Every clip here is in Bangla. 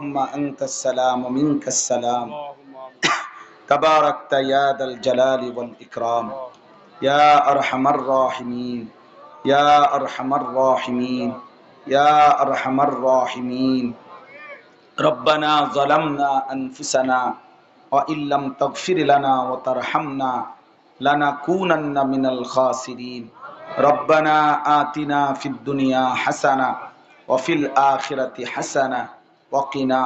اللهم أنت السلام ومنك السلام. تباركت يا ذا الجلال والإكرام. يا أرحم الراحمين. يا أرحم الراحمين. يا أرحم الراحمين. ربنا ظلمنا أنفسنا وإن لم تغفر لنا وترحمنا لنكونن من الخاسرين. ربنا آتنا في الدنيا حسنة وفي الآخرة حسنة ওয়াকিনা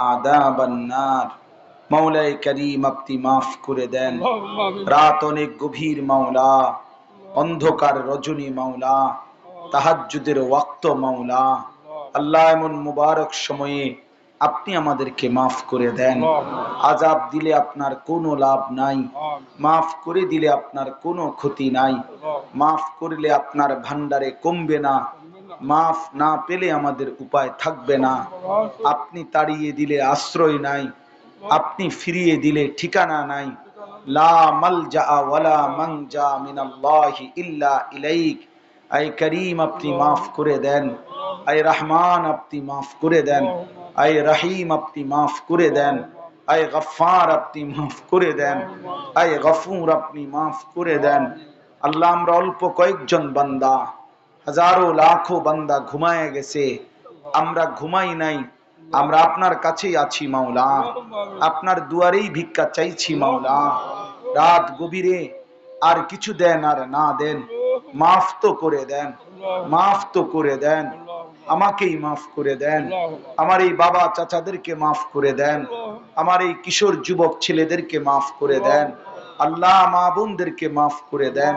করিম আপনি মাফ করে দেন। রাত অনেক গভীর মাওলা। অন্ধকার রজনী মাওলা। ওয়াক্ত মাওলা। আল্লাহ এমন মুবারক সময়ে আপনি আমাদেরকে মাফ করে দেন। আজাব দিলে আপনার কোনো লাভ নাই। মাফ করে দিলে আপনার কোনো ক্ষতি নাই। মাফ করলে আপনার ভান্ডারে কমবে না। মাফ না পেলে আমাদের উপায় থাকবে না। আপনি তাড়িয়ে দিলে আশ্রয় নাই, আপনি ফিরিয়ে দিলে ঠিকানা নাই। লা মালজা ওয়ালা মানজা মিনাল্লাহি ইল্লা ইলাইক। আই করিম, আপনি মাফ করে দেন। আই রহমান, আপনি মাফ করে দেন। আই রহিম, আপনি মাফ করে দেন। আই গফার আপনি মাফ করে দেন। আই গফুর, আপনি মাফ করে দেন। আল্লাহ, আমরা অল্প কয়েকজন বান্দা। হাজারো লাখো বান্দা ঘুমায় গেছে। আমরা ঘুমাই নাই। আমরা আপনার কাছেই আছি, মাওলা। আপনার দুয়ারেই ভিক্ষা চাইছি, মাওলা। রাত গভীরে আর কিছু দেন আর না দেন। মাফ তো করে দেন। মাফ তো করে দেন। আমাকেই মাফ করে দেন। আমার এই বাবা চাচাদেরকে মাফ করে দেন। আমার এই কিশোর যুবক ছেলেদেরকে মাফ করে দেন। আল্লাহ মা বোনদেরকে মাফ করে দেন।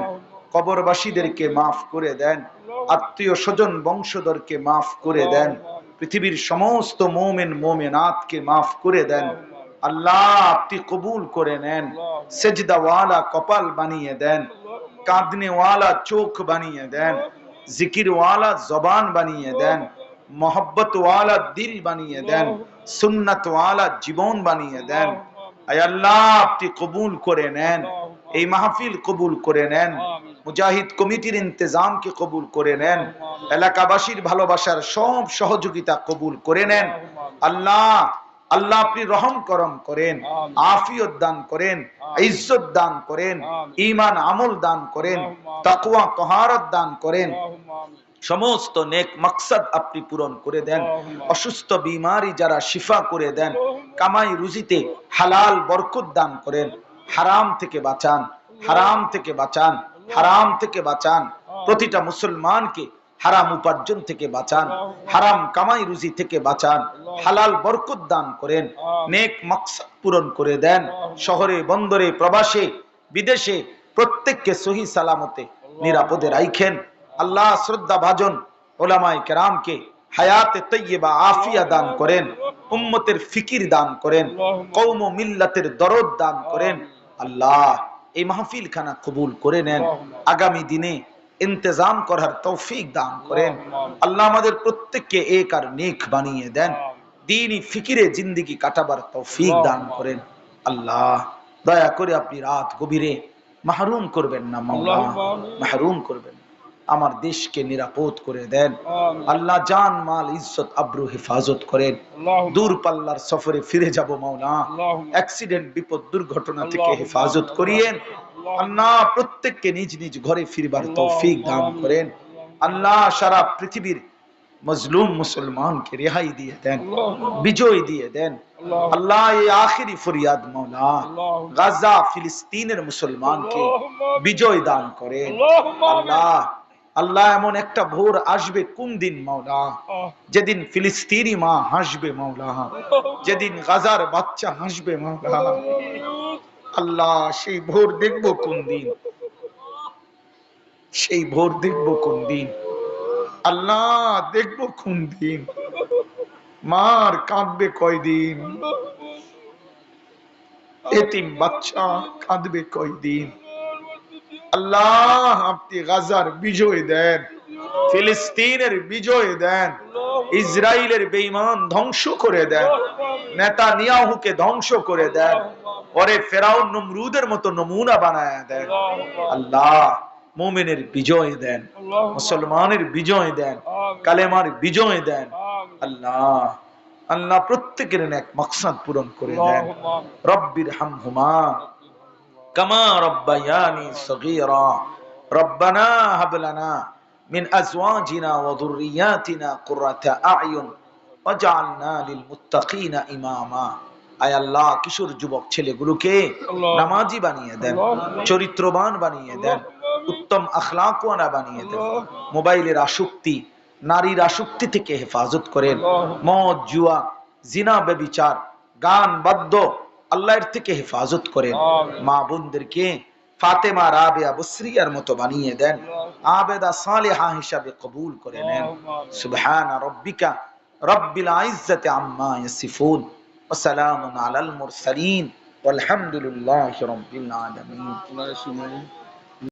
কবরবাসীদেরকে মাফ করে দেন। আত্মীয় স্বজন, বংশধরকে মাফ করে দেন। পৃথিবীর সমস্ত মোমেন মোমেনাথকে মাফ করে দেন। আল্লাহ আপনি কবুল করে নেন। সেজদাওয়ালা কপাল বানিয়ে দেন। কাঁদনেওয়ালা চোখ বানিয়ে দেন। জিকিরওয়ালা জবান বানিয়ে দেন। মোহব্বতওয়ালা দিল বানিয়ে দেন। সুন্নতওয়ালা জীবন বানিয়ে দেন। আয় আল্লাহ আপনি কবুল করে নেন। এই মাহফিল কবুল করে নেন। মুজাহিদ কমিটির ইন্তজামকে কবুল করে নেন এলাকাবাসীর ভালোবাসার সব সহযোগিতা কবুল করে নেন। আল্লাহ আল্লাহ আপনি রহম করম করেন আফিয়ত দান করেন ইজ্জত দান করেন ইমান আমল দান করেন তাকুয়া তহারত দান করেন। সমস্ত নেক মকসদ আপনি পূরণ করে দেন। অসুস্থ বিমারি যারা শিফা করে দেন কামাই রুজিতে হালাল বরকত দান করেন। হারাম থেকে বাঁচান হারাম থেকে বাঁচান। হারাম থেকে বাঁচান। প্রতিটা মুসলমানকে হারাম উপার্জন থেকে বাঁচান। হারাম কামাই রুজি থেকে বাঁচান। হালাল বরকত দান করেন। নেক মাকসাদ পূরণ করে দেন। শহরে, বন্দরে, প্রবাসে, বিদেশে প্রত্যেককে সহি সালামতে নিরাপদে রাইখেন। আল্লাহ শ্রদ্ধা ভাজন ওলামাই কেরামকে হায়াতে তৈয়বা, আফিয়া দান করেন। উম্মতের ফিকির দান করেন। কৌম মিল্লাতের দরদ দান করেন। আল্লাহ এই মাহফিল খানা কবুল করে নেন। আগামী দিনে ইন্তজাম করার তৌফিক দান করেন। আল্লাহ আমাদের প্রত্যেককে এক আর নেক বানিয়ে দেন। দিনই ফিকিরে জিন্দিগি কাটাবার তৌফিক দান করেন। আল্লাহ দয়া করে আপনি রাত গভীরে মাহরুম করবেন না মাওলা মাহরুম করবেন। আমার দেশকে নিরাপদ করে দেন। আল্লাহ। জান মাল ইজ্জত আব্রু হেফাজত করেন। দূর পাল্লার সফরে ফিরে যাব মাওলা। অ্যাক্সিডেন্ট বিপদ দুর্ঘটনা থেকে হেফাজত করিয়েন। আল্লাহ প্রত্যেককে নিজ নিজ ঘরে ফিরবার তৌফিক দান করেন। আল্লাহ সারা পৃথিবীর মজলুম মুসলমানকে রেহাই দিয়ে দেন বিজয় দিয়ে দেন। আল্লাহ এই আখিরি ফরিয়াদ মাওলা। গাজা ফিলিস্তিনের মুসলমানকে বিজয় দান করেন। আল্লাহ আল্লাহ এমন একটা ভোর আসবে কোন দিন মাওলা? যেদিন ফিলিস্তিনি মা হাসবে মাওলা। যেদিন গাজার বাচ্চা হাসবে মাওলা। আল্লাহ সেই ভোর দেখব কোন দিন? সেই ভোর দেখব কোন দিন? আল্লাহ দেখব কোন দিন? মার কাঁদবে কয়দিন? এতিম বাচ্চা কাঁদবে কয়দিন? আল্লাহ আপনি গাজার বিজয় দেন ফিলিস্তিনের বিজয় দেন ইসরায়েলের বেঈমান ধ্বংস করে দেন নেতা নিয়াহুকে ধ্বংস করে দেন পরে ফেরাউন নমরুদের মতো নমুনা বানায় দেন। আল্লাহ মুমিনের বিজয় দেন মুসলমানের বিজয় দেন কালেমার বিজয় দেন। আল্লাহ আল্লাহ প্রত্যেকের এক মকসাদ পূরণ করে দেন। রব্বির হামহুমা কামা রব্বায়ানি সগীরা। রব্বানা হাব লানা মিন আজওয়াজিনা ওয়া যুররিয়াতিনা কুররাতা আ'য়ুন ওয়াজআলনা লিল মুত্তাকিনা ইমামা। আয় আল্লাহ কিশোর যুবক ছেলেগুলোকে নামাজি বানিয়ে দেন। চরিত্রবান বানিয়ে দেন উত্তম বানিয়ে দেন। মোবাইলের আসক্তি নারীর আসক্তি থেকে হেফাজত করেন মদ জুয়া জিনা বেবিচার গান বাদ্য আল্লাহর থেকে হেফাজত করেন। মা বোনদেরকে ফাতেমা রাবেয়া বসরিয়ার মতো বানিয়ে দেন। আবেদা সালেহা হিসাবে কবুল করে নেন। সুবহান রব্বিকা রব্বিল ইজ্জাতি আম্মা ইয়াসিফুন। ওয়া সালামুন আলাল মুরসালিন। ওয়ালহামদুলিল্লাহি রাব্বিল আলামিন।